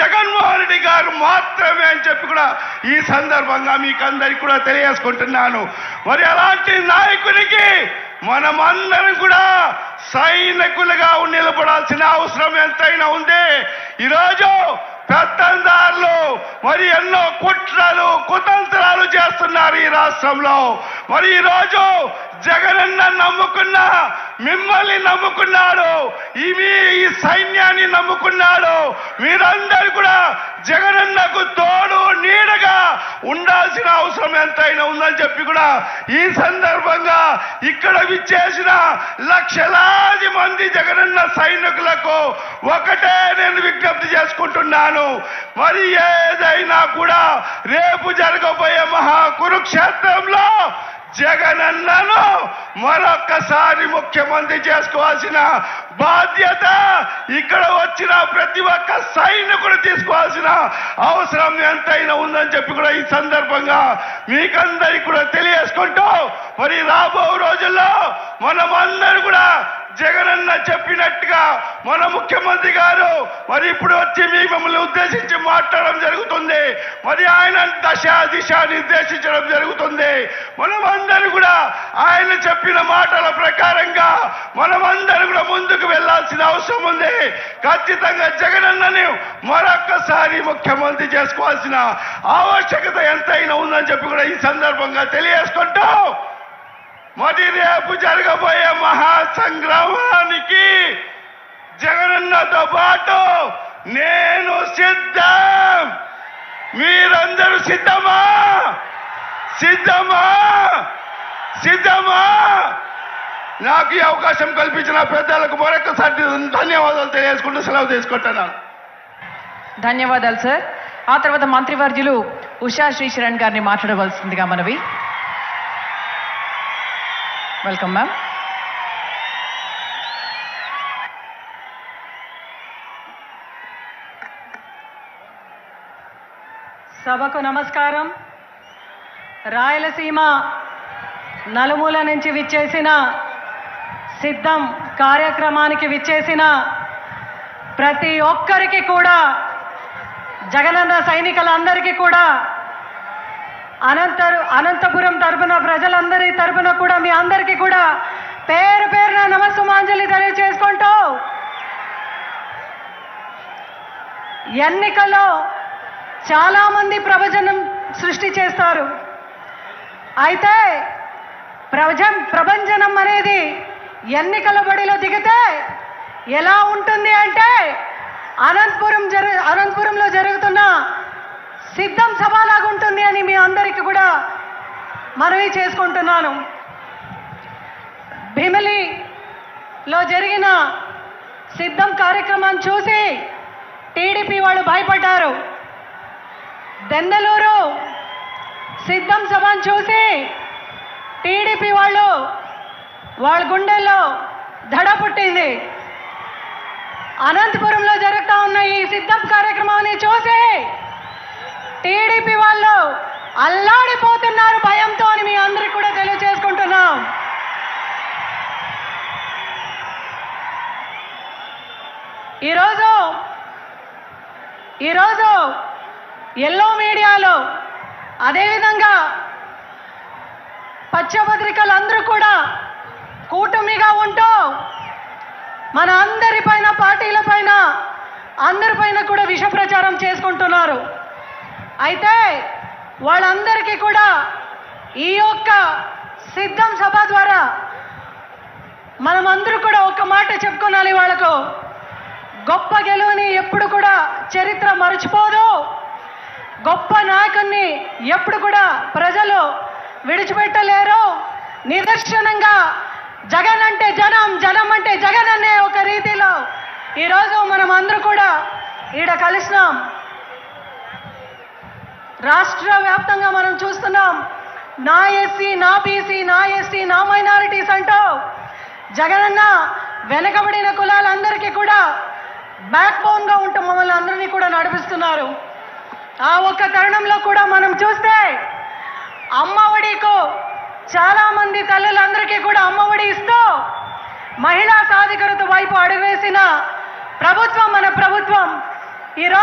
జగన్మోహన్ రెడ్డి గారు మాత్రమే అని చెప్పి కూడా ఈ సందర్భంగా మీకు అందరికి కూడా తెలియజేసుకుంటున్నాను. మరి అలాంటి నాయకునికి మనమందరం కూడా సైనికులుగా నిలబడాల్సిన అవసరం ఎంతైనా ఉంది. ఈరోజు పెత్తందారులు మరి ఎన్నో కుట్రలు కుతంత్రాలు చేస్తున్నారు ఈ రాష్ట్రంలో. మరి ఈరోజు జగనన్న నమ్ముకున్న మిమ్మల్ని నమ్ముకున్నాడు. ఈ ఈ సైన్యాన్ని మీరందరూ కూడా జగనన్నకు తోడు నీడగా ఉండాల్సిన అవసరం ఎంతైనా ఉందని చెప్పి కూడా ఈ సందర్భంగా ఇక్కడ విచ్చేసిన లక్షలాది మంది జగనన్న సైనికులకు ఒకటే నేను విజ్ఞప్తి చేసుకుంటున్నాను. మరి ఏదైనా కూడా రేపు జరగబోయే మహా కురుక్షేత్రంలో జగనన్నను మరొక్కసారి ముఖ్యమంత్రి చేసుకోవాల్సిన బాధ్యత ఇక్కడ వచ్చిన ప్రతి ఒక్క సైనికుడు తీసుకోవాల్సిన అవసరం ఎంతైనా ఉందని చెప్పి కూడా ఈ సందర్భంగా మీకందరికీ కూడా తెలియ మరి రాబో రోజుల్లో మనమందరూ కూడా జగనన్న చెప్పినట్టుగా మన ముఖ్యమంత్రి గారు మరి ఇప్పుడు వచ్చి మీ మమ్మల్ని ఉద్దేశించి మాట్లాడడం జరుగుతుంది. మరి ఆయన దశ దిశ నిర్దేశించడం జరుగుతుంది. మనమందరం కూడా ఆయన చెప్పిన మాటల ప్రకారంగా మనమందరం కూడా ముందుకు వెళ్ళాల్సిన అవసరం ఉంది. ఖచ్చితంగా జగనన్నని మరొక్కసారి ముఖ్యమంత్రి చేసుకోవాల్సిన ఆవశ్యకత ఎంతైనా ఉందని చెప్పి కూడా ఈ సందర్భంగా తెలియజేసుకుంటూ మరి రేపు జరగబోయే మహా సంగ్రామానికి జగనన్నతో పాటు నేను సిద్ధం. మీరందరూ సిద్ధమా? సిద్ధమా? సిద్ధమా? నాకు ఈ అవకాశం కల్పించిన పెద్దలకు మరొకసారి ధన్యవాదాలు తెలియజేసుకుంటూ సెలవు తీసుకుంటున్నాను. ధన్యవాదాలు సార్. ఆ తర్వాత మంత్రివర్యులు ఉషా శ్రీశరణ్ గారిని మాట్లాడవలసిందిగా మనవి. వెల్కమ్ మ్యామ్ సభకు నమస్కారం. రాయలసీమ నలుమూల నుంచి విచ్చేసిన సిద్ధం కార్యక్రమానికి విచ్చేసిన ప్రతి ఒక్కరికి కూడా జగనన్న సైనికులందరికీ కూడా అనంతరు అనంతపురం తరపున ప్రజలందరి తరపున కూడా మీ అందరికీ కూడా పేరు పేరున నమస్సుమాంజలి తెలియచేసుకుంటూ ఎన్నికల్లో చాలామంది ప్రభజనం సృష్టి చేస్తారు. అయితే ప్రవచ ప్రభంజనం అనేది ఎన్నికల బడిలో దిగితే ఎలా ఉంటుంది అంటే అనంతపురం జరు అనంతపురంలో జరుగుతున్న సిద్ధం సభలాగా ఉంటుంది అని మీ అందరికీ కూడా మనవి చేసుకుంటున్నాను. భీమిలిలో జరిగిన సిద్ధం కార్యక్రమాన్ని చూసి టీడీపీ వాళ్ళు భయపడ్డారు. దెందలూరు సిద్ధం సభను చూసి టీడీపీ వాళ్ళు వాళ్ళ గుండెల్లో దడ పుట్టింది. అనంతపురంలో జరుగుతూ ఉన్న ఈ సిద్ధం కార్యక్రమాన్ని చూసి టీడీపీ వాళ్ళు అల్లాడిపోతున్నారు భయంతో అని మీ అందరికి కూడా తెలియజేసుకుంటున్నాం. ఈరోజు ఈరోజు ఎల్లో మీడియాలో అదేవిధంగా పచ్చపత్రికలు అందరూ కూడా కూటమిగా ఉంటూ మన అందరి పైన పార్టీల పైన అందరిపైన కూడా విష ప్రచారం చేసుకుంటున్నారు. అయితే వాళ్ళందరికీ కూడా ఈ యొక్క సిద్ధం సభ ద్వారా మనమందరూ కూడా ఒక మాట చెప్పుకోనాలి వాళ్ళకు. గొప్ప గెలువుని ఎప్పుడు కూడా చరిత్ర మరచిపోదు. గొప్ప నాయకుణ్ణి ఎప్పుడు కూడా ప్రజలు విడిచిపెట్టలేరు. నిదర్శనంగా జగన్ అంటే జనం జనం అంటే జగన్ అనే ఒక రీతిలో ఈరోజు మనం అందరూ కూడా ఈడ కలిసినాం. రాష్ట్ర వ్యాప్తంగా మనం చూస్తున్నాం. నా ఎస్సీ నా బీసీ నా ఎస్టీ నా మైనారిటీస్ అంటూ జగనన్న వెనకబడిన కులాలందరికీ కూడా బ్యాక్ బోన్గా ఉంటూ మమ్మల్ని అందరినీ కూడా నడిపిస్తున్నారు. ఆ ఒక్క తరుణంలో కూడా మనం చూస్తే అమ్మఒడికు ఒడికు చాలామంది తల్లులందరికీ కూడా అమ్మఒడి ఇస్తూ మహిళా సాధికారత వైపు అడుగువేసిన ప్రభుత్వం మన ప్రభుత్వం. ఈరోజు